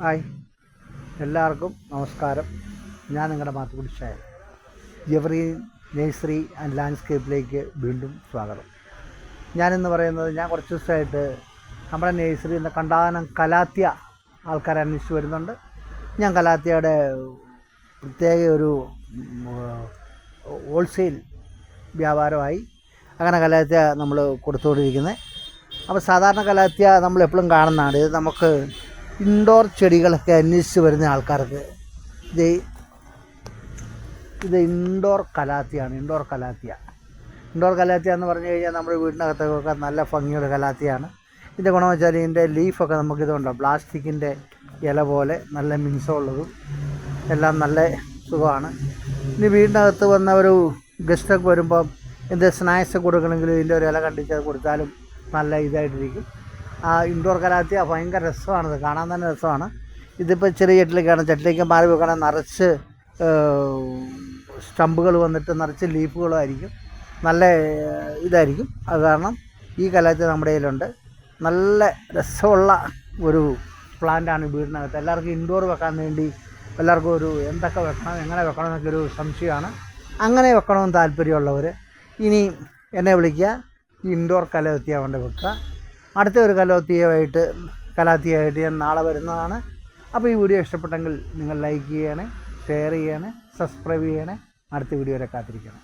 Hi. എല്ലാവർക്കും നമസ്കാരം. ഞാൻ നിങ്ങളുടെ മാത്തുക്കുടിച്ചായ എവറി നേഴ്സറി ആൻഡ് ലാൻഡ്സ്കേപ്പിലേക്ക് വീണ്ടും സ്വാഗതം. ഞാനിന്ന് പറയുന്നത് ഞാൻ കുറച്ച് ദിവസമായിട്ട് നമ്മുടെ നേഴ്സറിയിൽ നിന്ന് കണ്ടാനം കലാത്തിയ ആൾക്കാരെ അന്വേഷിച്ച് വരുന്നുണ്ട്. ഞാൻ കലാത്തിയയുടെ പ്രത്യേക ഒരു ഹോൾസെയിൽ വ്യാപാരമായി അങ്ങനെ കലാത്തിയ നമ്മൾ കൊടുത്തുകൊണ്ടിരിക്കുന്നത്. അപ്പോൾ സാധാരണ കലാത്തിയ നമ്മൾ എപ്പോഴും കാണുന്നതാണ്. ഇത് നമുക്ക് ഇൻഡോർ ചെടികളൊക്കെ അന്വേഷിച്ച് വരുന്ന ആൾക്കാർക്ക് ഇത് ഇത് ഇൻഡോർ കലാത്തിയാണ് ഇൻഡോർ കലാത്തിയ. ഇൻഡോർ കലാത്തിയ എന്ന് പറഞ്ഞു കഴിഞ്ഞാൽ നമ്മുടെ വീടിനകത്തൊക്കെ നല്ല ഭംഗിയുള്ള കലാത്തിയാണ്. ഇതിന്റെ ഗുണമെന്ന് വെച്ചാൽ ഇതിന്റെ ലീഫൊക്കെ നമുക്കിതുണ്ട് പ്ലാസ്റ്റിക്കിന്റെ ഇല പോലെ നല്ല മിനുസമുള്ളതും എല്ലാം നല്ല സുഖമാണ്. ഇനി വീടിനകത്ത് വന്ന ഒരു ഗസ്റ്റൊക്കെ വരുമ്പം എന്ത് സ്നാക്സ് കൊടുക്കണമെങ്കിൽ ഇതിന്റെ ഒരു ഇല കണ്ടിച്ച് കൊടുത്താലും നല്ല ഇതായിട്ടിരിക്കും. ആ ഇൻഡോർ കലാത്തിയ ഭയങ്കര രസമാണത് കാണാൻ തന്നെ രസമാണ്. ഇതിപ്പോൾ ചെറിയ ചട്ടിലേക്കാണ്. ചട്ടിലേക്ക് മാറി വെക്കണേ നിറച്ച് സ്റ്റമ്പുകൾ വന്നിട്ട് നിറച്ച് ലീഫുകളായിരിക്കും നല്ല ഇതായിരിക്കും. അത് കാരണം ഈ കലാത്തിയ നമ്മുടെ കയ്യിലുണ്ട്. നല്ല രസമുള്ള ഒരു പ്ലാന്റാണ് വീടിനകത്ത്. എല്ലാവർക്കും ഇൻഡോർ വെക്കാൻ വേണ്ടി എല്ലാവർക്കും ഒരു എന്തൊക്കെ വെക്കണം എങ്ങനെ വെക്കണം എന്നൊക്കെ ഒരു സംശയമാണ്. അങ്ങനെ വെക്കണമെന്ന് താല്പര്യമുള്ളവർ ഇനി എന്നെ വിളിക്കുക. ഇൻഡോർ കലാത്തിയ കൊണ്ട് വെക്കുക. അടുത്ത ഒരു കലോത്തിയുമായിട്ട് കലാത്തിയായിട്ട് ഞാൻ നാളെ വരുന്നതാണ്. അപ്പോൾ ഈ വീഡിയോ ഇഷ്ടപ്പെട്ടെങ്കിൽ നിങ്ങൾ ലൈക്ക് ചെയ്യണേ ഷെയർ ചെയ്യണേ സബ്സ്ക്രൈബ് ചെയ്യണേ. അടുത്ത വീഡിയോ വരെ കാത്തിരിക്കണം.